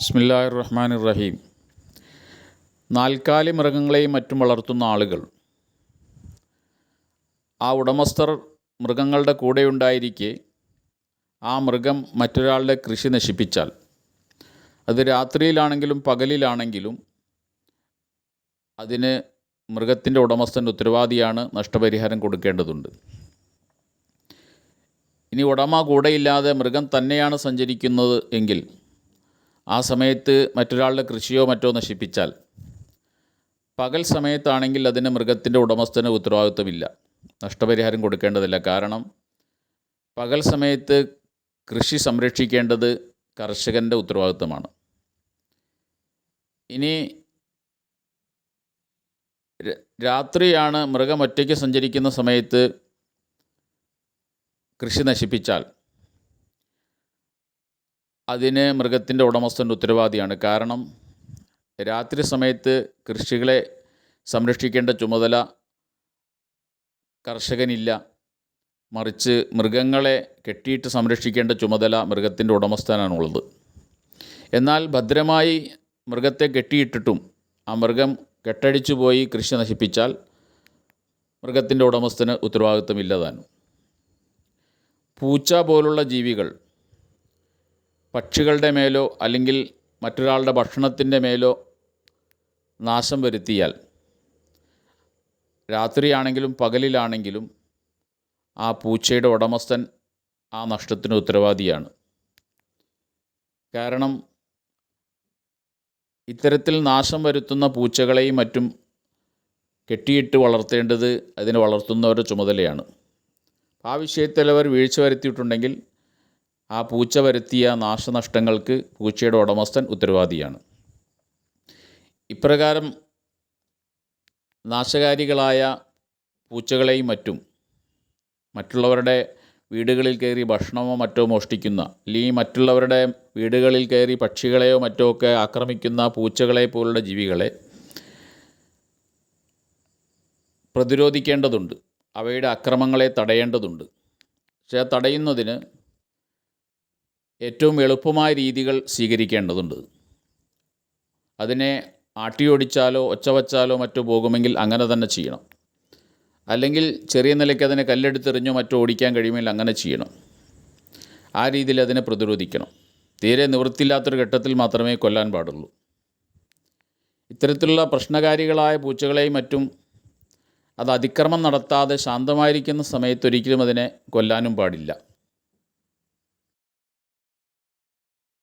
ബിസ്മില്ലാഹിർ റഹ്മാൻ റഹീം നാൽക്കാലി മൃഗങ്ങളെയും മറ്റും വളർത്തുന്ന ആളുകൾ. ആ ഉടമസ്ഥർ മൃഗങ്ങളുടെ കൂടെ ഉണ്ടായിരിക്കെ ആ മൃഗം മറ്റൊരാളുടെ കൃഷി നശിപ്പിച്ചാൽ. അത് രാത്രിയിലാണെങ്കിലും പകലിലാണെങ്കിലും അതിന് മൃഗത്തിന്റെ ഉടമസ്ഥന്റെ ഉത്തരവാദിയാണ് നഷ്ടപരിഹാരം കൊടുക്കേണ്ടതുണ്ട്. ഇനി ഉടമ കൂടെയില്ലാതെ മൃഗം തന്നെയാണ് സഞ്ചരിക്കുന്നത് എങ്കിൽ ആ സമയത്ത് മറ്റൊരാളുടെ കൃഷിയോ മറ്റോ നശിപ്പിച്ചാൽ പകൽ സമയത്താണെങ്കിൽ അതിന് മൃഗത്തിന്റെ ഉടമസ്ഥന് ഉത്തരവാദിത്വമില്ല. നഷ്ടപരിഹാരം കൊടുക്കേണ്ടതില്ല. കാരണം പകൽ സമയത്ത് കൃഷി സംരക്ഷിക്കേണ്ടത് കർഷകന്റെ ഉത്തരവാദിത്വമാണ്. ഇനി രാത്രിയാണ് മൃഗം ഒറ്റയ്ക്ക് സഞ്ചരിക്കുന്ന സമയത്ത് കൃഷി നശിപ്പിച്ചാൽ അതിന് മൃഗത്തിന്റെ ഉടമസ്ഥന്റെ ഉത്തരവാദിയാണ്. കാരണം രാത്രി സമയത്ത് കൃഷികളെ സംരക്ഷിക്കേണ്ട ചുമതല കർഷകനില്ല. മറിച്ച് മൃഗങ്ങളെ കെട്ടിയിട്ട് സംരക്ഷിക്കേണ്ട ചുമതല മൃഗത്തിന്റെ ഉടമസ്ഥനാണുള്ളത്. എന്നാൽ ഭദ്രമായി മൃഗത്തെ കെട്ടിയിട്ടിട്ടും ആ മൃഗം കെട്ടടിച്ചു പോയി കൃഷി നശിപ്പിച്ചാൽ മൃഗത്തിന്റെ ഉടമസ്ഥന് ഉത്തരവാദിത്വമില്ലതാനും പൂച്ച പോലുള്ള ജീവികൾ പക്ഷികളുടെ മേലോ അല്ലെങ്കിൽ മറ്റൊരാളുടെ ഭക്ഷണത്തിന്റെ മേലോ നാശം വരുത്തിയാൽ രാത്രിയാണെങ്കിലും പകലിലാണെങ്കിലും ആ പൂച്ചയുടെ ഉടമസ്ഥൻ ആ നഷ്ടത്തിന് ഉത്തരവാദിയാണ്. കാരണം ഇത്തരത്തിൽ നാശം വരുത്തുന്ന പൂച്ചകളെയും മറ്റും കെട്ടിയിട്ട് വളർത്തേണ്ടത് അതിനെ വളർത്തുന്നവരുടെ ചുമതലയാണ്. ആ വിഷയത്തിൽ അവർ വീഴ്ച വരുത്തിയിട്ടുണ്ടെങ്കിൽ ആ പൂച്ച വരുത്തിയ നാശനഷ്ടങ്ങൾക്ക് പൂച്ചയുടെ ഉടമസ്ഥൻ ഉത്തരവാദിയാണ്. ഇപ്രകാരം നാശകാരികളായ പൂച്ചകളെയും മറ്റും മറ്റുള്ളവരുടെ വീടുകളിൽ കയറി ഭക്ഷണമോ മറ്റോ മോഷ്ടിക്കുന്ന അല്ലെങ്കിൽ മറ്റുള്ളവരുടെ വീടുകളിൽ കയറി പക്ഷികളെയോ മറ്റോ ഒക്കെ ആക്രമിക്കുന്ന പൂച്ചകളെ പോലുള്ള ജീവികളെ പ്രതിരോധിക്കേണ്ടതുണ്ട്. അവയുടെ അക്രമങ്ങളെ തടയേണ്ടതുണ്ട്. പക്ഷേ തടയുന്നതിന് ഏറ്റവും എളുപ്പമായ രീതികൾ സ്വീകരിക്കേണ്ടതുണ്ട്. അതിനെ ആട്ടിയോടിച്ചാലോ ഒച്ച വച്ചാലോ മറ്റോ പോകുമെങ്കിൽ അങ്ങനെ തന്നെ ചെയ്യണം. അല്ലെങ്കിൽ ചെറിയ നിലയ്ക്ക് അതിനെ കല്ലെടുത്തെറിഞ്ഞോ മറ്റോ ഓടിക്കാൻ കഴിയുമെങ്കിൽ അങ്ങനെ ചെയ്യണം. ആ രീതിയിൽ അതിനെ പ്രതിരോധിക്കണം. തീരെ നിവൃത്തിയില്ലാത്തൊരു ഘട്ടത്തിൽ മാത്രമേ കൊല്ലാൻ പാടുള്ളൂ. ഇത്തരത്തിലുള്ള പ്രശ്നകാരികളായ പൂച്ചകളെയും മറ്റും അത് അതിക്രമം നടത്താതെ ശാന്തമായിരിക്കുന്ന സമയത്തൊരിക്കലും അതിനെ കൊല്ലാനും പാടില്ല.